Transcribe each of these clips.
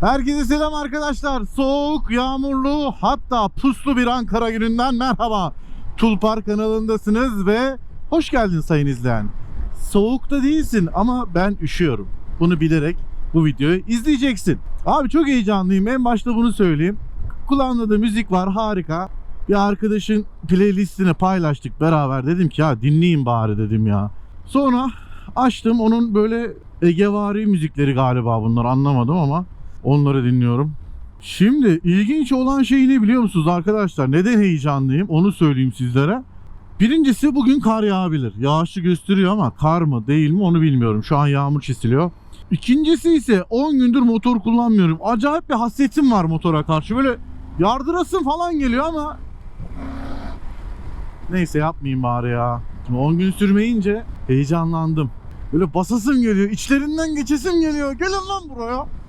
Herkese selam arkadaşlar. Soğuk, yağmurlu hatta puslu bir Ankara gününden merhaba. Tulpar kanalındasınız ve hoş geldin sayın izleyen. Soğukta değilsin ama ben üşüyorum. Bunu bilerek bu videoyu izleyeceksin. Abi çok heyecanlıyım. En başta bunu söyleyeyim. Kulağımda da müzik var harika. Bir arkadaşın playlistini paylaştık beraber. Dedim ki ya dinleyin bari dedim ya. Sonra açtım onun böyle Egevari müzikleri galiba bunlar anlamadım ama onları dinliyorum. Şimdi ilginç olan şey ne biliyor musunuz arkadaşlar? Neden heyecanlıyım onu söyleyeyim sizlere. Birincisi bugün kar yağabilir. Yağışlı gösteriyor ama kar mı değil mi onu bilmiyorum. Şu an yağmur çisiliyor. İkincisi ise 10 gündür motor kullanmıyorum. Acayip bir hasretim var motora karşı. Böyle yardırasın falan geliyor ama neyse yapmayayım bari ya. Şimdi 10 gün sürmeyince heyecanlandım. Böyle basasım geliyor. içlerinden geçesim geliyor. Gelin lan buraya.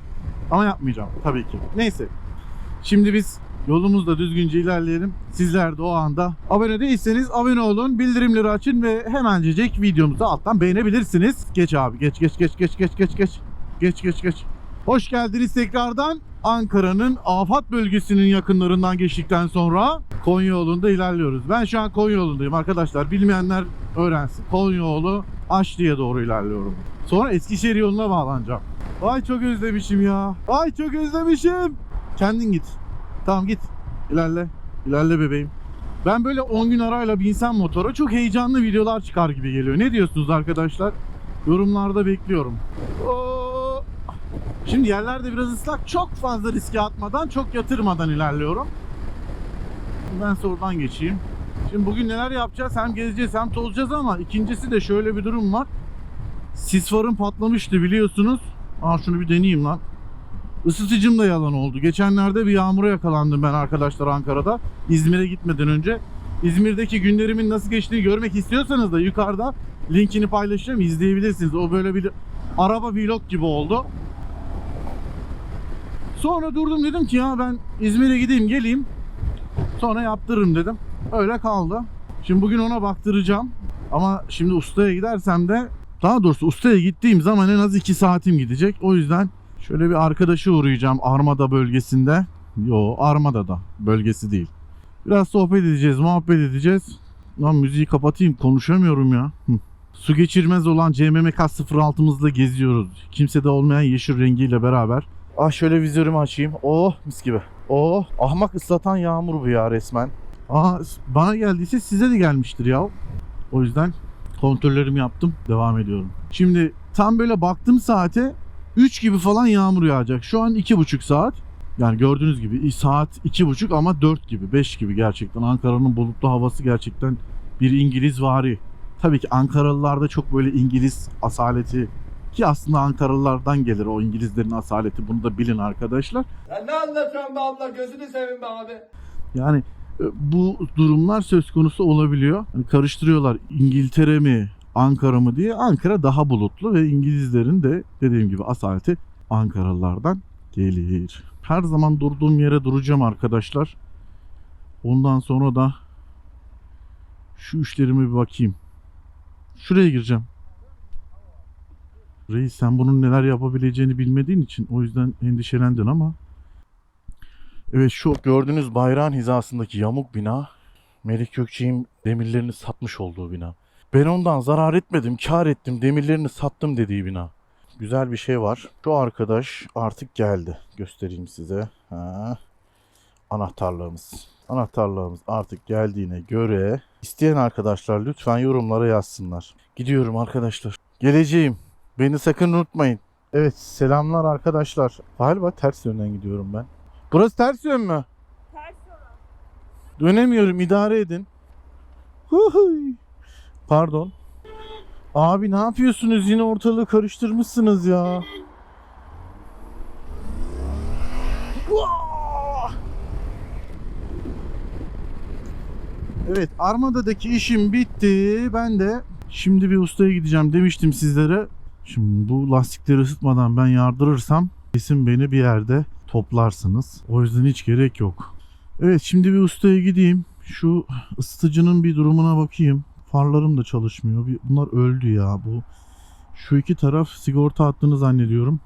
Ama yapmayacağım tabii ki. Neyse. Şimdi biz yolumuzda düzgünce ilerleyelim. Sizler de o anda abone değilseniz abone olun. Bildirimleri açın ve hemencecik videomuzu alttan beğenebilirsiniz. Geç abi geç geç geç geç geç geç geç. Geç geç geç. Hoş geldiniz tekrardan. Ankara'nın afat bölgesinin yakınlarından geçtikten sonra Konya yolunda ilerliyoruz. Ben şu an Konya yolundayım arkadaşlar. Bilmeyenler öğrensin. Konya yolu Aşlı'ya doğru ilerliyorum. Sonra Eskişehir yoluna bağlanacağım. Vay çok özlemişim ya. Vay çok özlemişim. Kendin git. Tamam git. İlerle. İlerle bebeğim. Ben böyle 10 gün arayla binsem motora çok heyecanlı videolar çıkar gibi geliyor. Ne diyorsunuz arkadaşlar? Yorumlarda bekliyorum. Oo. Şimdi yerlerde biraz ıslak. Çok fazla riske atmadan, çok yatırmadan ilerliyorum. Ben oradan geçeyim. Şimdi bugün neler yapacağız? Hem gezeceğiz hem tozacağız ama ikincisi de şöyle bir durum var. Sis farım patlamıştı biliyorsunuz. Aa şunu bir deneyeyim lan. Isıtıcım da yalan oldu. Geçenlerde bir yağmura yakalandım ben arkadaşlar Ankara'da. İzmir'e gitmeden önce. İzmir'deki günlerimin nasıl geçtiğini görmek istiyorsanız da yukarıda linkini paylaşacağım. izleyebilirsiniz. O böyle bir araba vlog gibi oldu. Sonra durdum dedim ki ya ben İzmir'e gideyim geleyim. Sonra yaptırırım dedim. Öyle kaldı. Şimdi bugün ona baktıracağım. Ama şimdi ustaya gidersem de daha doğrusu ustaya gittiğim zaman en az 2 saatim gidecek. O yüzden şöyle bir arkadaşı uğrayacağım Armada bölgesinde. Yo Armada'da bölgesi değil. Biraz sohbet edeceğiz, muhabbet edeceğiz. Lan müziği kapatayım konuşamıyorum ya. Su geçirmez olan CMMK 06'mızda geziyoruz. Kimsede olmayan yeşil rengiyle beraber. Ah şöyle vizörümü açayım. Oh mis gibi. Oh ahmak ıslatan yağmur bu ya resmen. Aa bana geldiyse size de gelmiştir ya. O yüzden kontrollerimi yaptım. Devam ediyorum. Şimdi tam böyle baktım saate 3 gibi falan yağmur yağacak. Şu an 2,5 saat. Yani gördüğünüz gibi saat 2,5 ama 4 gibi 5 gibi gerçekten. Ankara'nın bulutlu havası gerçekten bir İngiliz vari. Tabii ki Ankaralılarda çok böyle İngiliz asaleti ki aslında Ankaralılardan gelir o İngilizlerin asaleti. Bunu da bilin arkadaşlar. Sen ne anlatıyorsun be abla gözünü seveyim be abi. Yani bu durumlar söz konusu olabiliyor. Hani karıştırıyorlar İngiltere mi Ankara mı diye. Ankara daha bulutlu ve İngilizlerin de dediğim gibi asaleti Ankaralılardan gelir. Her zaman durduğum yere duracağım arkadaşlar. Ondan sonra da şu işlerime bir bakayım. Şuraya gireceğim. Reis sen bunun neler yapabileceğini bilmediğin için o yüzden endişelendin ama Evet şu gördüğünüz bayrağın hizasındaki yamuk bina Melik Gökçe'nin demirlerini satmış olduğu bina. Ben ondan zarar etmedim, kar ettim, demirlerini sattım dediği bina. Güzel bir şey var. Şu arkadaş artık geldi. Göstereyim size. Ha. Anahtarlığımız. Anahtarlığımız artık geldiğine göre isteyen arkadaşlar lütfen yorumlara yazsınlar. Gidiyorum arkadaşlar. Geleceğim. Beni sakın unutmayın. Evet selamlar arkadaşlar. Galiba ters yönden gidiyorum ben. Burası ters yön mü? Ters yola. Dönemiyorum idare edin. Huhuy. Pardon. Abi ne yapıyorsunuz? Yine ortalığı karıştırmışsınız ya. Evet Armada'daki işim bitti. Ben de şimdi bir ustaya gideceğim demiştim sizlere. Şimdi bu lastikleri ısıtmadan ben yardırırsam kesin beni bir yerde toplarsınız. O yüzden hiç gerek yok. Evet şimdi bir ustaya gideyim. Şu ısıtıcının bir durumuna bakayım. Farlarım da çalışmıyor. Bunlar öldü ya bu. Şu iki taraf sigorta hattını zannediyorum.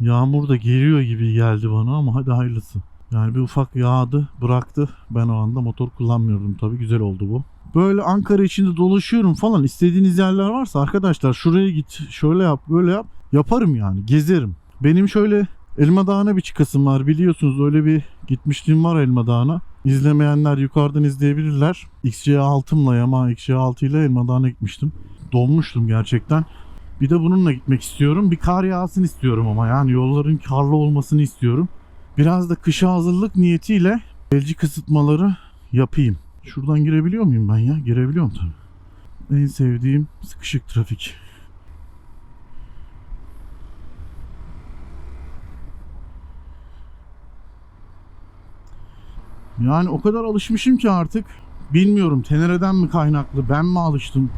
Yağmur da geliyor gibi geldi bana ama hadi hayırlısı. Yani bir ufak yağdı bıraktı. Ben o anda motor kullanmıyordum tabii güzel oldu bu. Böyle Ankara içinde dolaşıyorum falan. İstediğiniz yerler varsa arkadaşlar şuraya git, şöyle yap, böyle yap. Yaparım yani, gezerim. Benim şöyle Elma Dağı'na bir çıkasım var biliyorsunuz öyle bir gitmişliğim var Elma Dağı'na. İzlemeyenler yukarıdan izleyebilirler. XC6'mla Yamaha XC6 ile Elma Dağı'na gitmiştim. Donmuştum gerçekten. Bir de bununla gitmek istiyorum. Bir kar yağsın istiyorum ama yani yolların karlı olmasını istiyorum. Biraz da kışa hazırlık niyetiyle elci ısıtmaları yapayım. Şuradan girebiliyor muyum ben ya? Girebiliyorum tabii. En sevdiğim sıkışık trafik. Yani o kadar alışmışım ki artık bilmiyorum Tenere'den mi kaynaklı ben mi alıştım.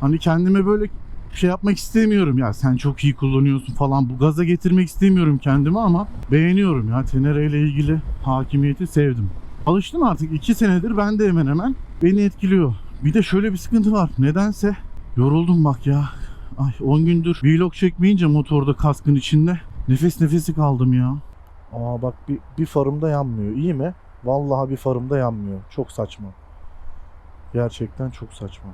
Hani kendime böyle şey yapmak istemiyorum ya sen çok iyi kullanıyorsun falan bu gaza getirmek istemiyorum kendimi ama beğeniyorum ya Tenere ile ilgili hakimiyeti sevdim. Alıştım artık 2 senedir ben de hemen hemen beni etkiliyor. Bir de şöyle bir sıkıntı var nedense yoruldum bak ya. Ay 10 gündür vlog çekmeyince motorda kaskın içinde nefes nefesi kaldım ya. Aa bak bir, bir farımda yanmıyor iyi mi? Vallahi bir farımda yanmıyor. Çok saçma. Gerçekten çok saçma.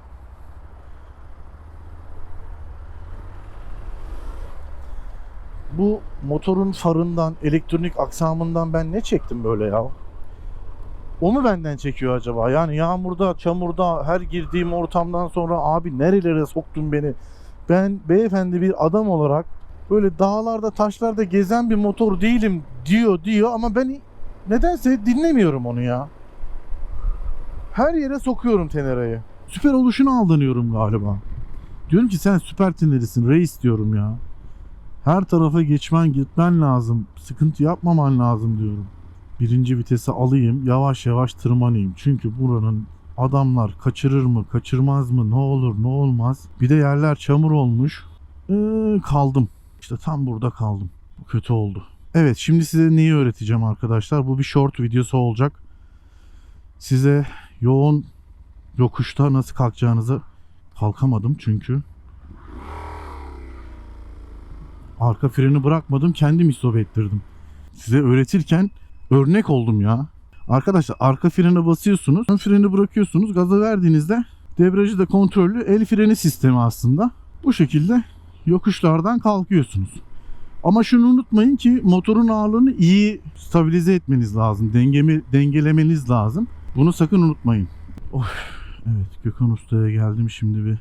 Bu motorun farından, elektronik aksamından ben ne çektim böyle ya? O mu benden çekiyor acaba? Yani yağmurda, çamurda, her girdiğim ortamdan sonra abi nerelere soktun beni? Ben beyefendi bir adam olarak böyle dağlarda, taşlarda gezen bir motor değilim diyor diyor ama ben nedense dinlemiyorum onu ya. Her yere sokuyorum Tenera'yı. Süper oluşuna aldanıyorum galiba. Diyorum ki sen süper Tener'isin reis diyorum ya. Her tarafa geçmen gitmen lazım. Sıkıntı yapmaman lazım diyorum. Birinci vitese alayım yavaş yavaş tırmanayım. Çünkü buranın adamlar kaçırır mı kaçırmaz mı ne olur ne olmaz. Bir de yerler çamur olmuş. Ee, kaldım. İşte tam burada kaldım. Kötü oldu. Evet şimdi size neyi öğreteceğim arkadaşlar. Bu bir short videosu olacak. Size yoğun yokuşta nasıl kalkacağınızı kalkamadım çünkü. Arka freni bırakmadım kendim istop ettirdim. Size öğretirken örnek oldum ya. Arkadaşlar arka frene basıyorsunuz. Ön freni bırakıyorsunuz. Gaza verdiğinizde debriyajı da kontrollü el freni sistemi aslında. Bu şekilde yokuşlardan kalkıyorsunuz. Ama şunu unutmayın ki motorun ağırlığını iyi stabilize etmeniz lazım. Dengemi dengelemeniz lazım. Bunu sakın unutmayın. Of. Evet Gökhan Usta'ya geldim şimdi bir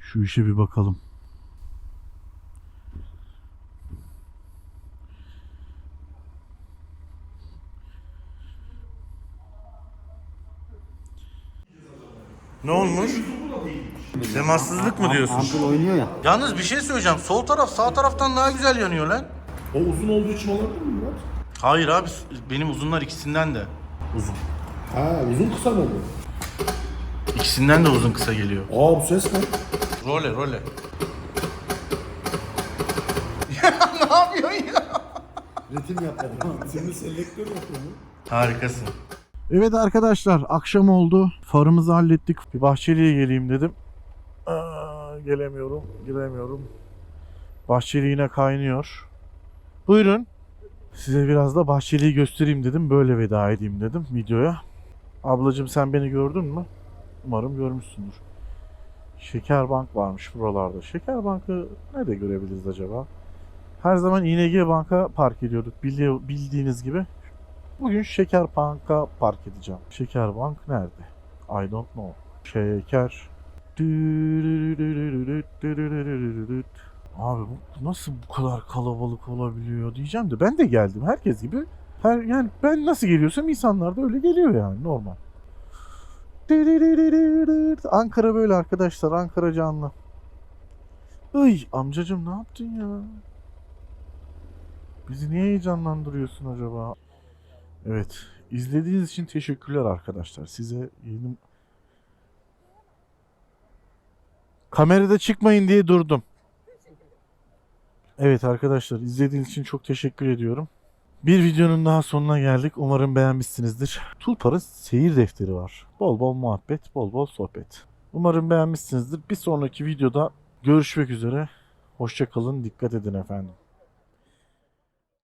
şu işe bir bakalım. Ne olmuş? Temassızlık mı diyorsun? Ampul oynuyor ya. Yalnız bir şey söyleyeceğim. Sol taraf sağ taraftan daha güzel yanıyor lan. O uzun olduğu için olabilir mi Murat? Hayır abi benim uzunlar ikisinden de uzun. Ha uzun kısa mı bu? İkisinden de uzun kısa geliyor. Aa bu ses ne? Role role. ne yapıyorsun ya? Ritim yapmadım. Senin selektör yapıyor mu? Harikasın. Evet arkadaşlar akşam oldu. Farımızı hallettik. Bir Bahçeli'ye geleyim dedim. Aa, gelemiyorum. Giremiyorum. Bahçeli yine kaynıyor. Buyurun. Size biraz da Bahçeli'yi göstereyim dedim. Böyle veda edeyim dedim videoya. Ablacığım sen beni gördün mü? Umarım görmüşsündür. Şekerbank varmış buralarda. Şekerbank'ı nerede görebiliriz acaba? Her zaman İNG Bank'a park ediyorduk. Bildiğiniz gibi. Bugün Şekerbank'a park edeceğim. Şekerbank nerede? I don't know. Şeker. Abi bu nasıl bu kadar kalabalık olabiliyor diyeceğim de ben de geldim herkes gibi. Her yani ben nasıl geliyorsam insanlar da öyle geliyor yani normal. Ankara böyle arkadaşlar Ankara canlı. Iy amcacım ne yaptın ya? Bizi niye heyecanlandırıyorsun acaba? Evet. izlediğiniz için teşekkürler arkadaşlar. Size yeni... Kamerada çıkmayın diye durdum. Evet arkadaşlar izlediğiniz için çok teşekkür ediyorum. Bir videonun daha sonuna geldik. Umarım beğenmişsinizdir. Tulpar'ın seyir defteri var. Bol bol muhabbet, bol bol sohbet. Umarım beğenmişsinizdir. Bir sonraki videoda görüşmek üzere. Hoşçakalın, dikkat edin efendim.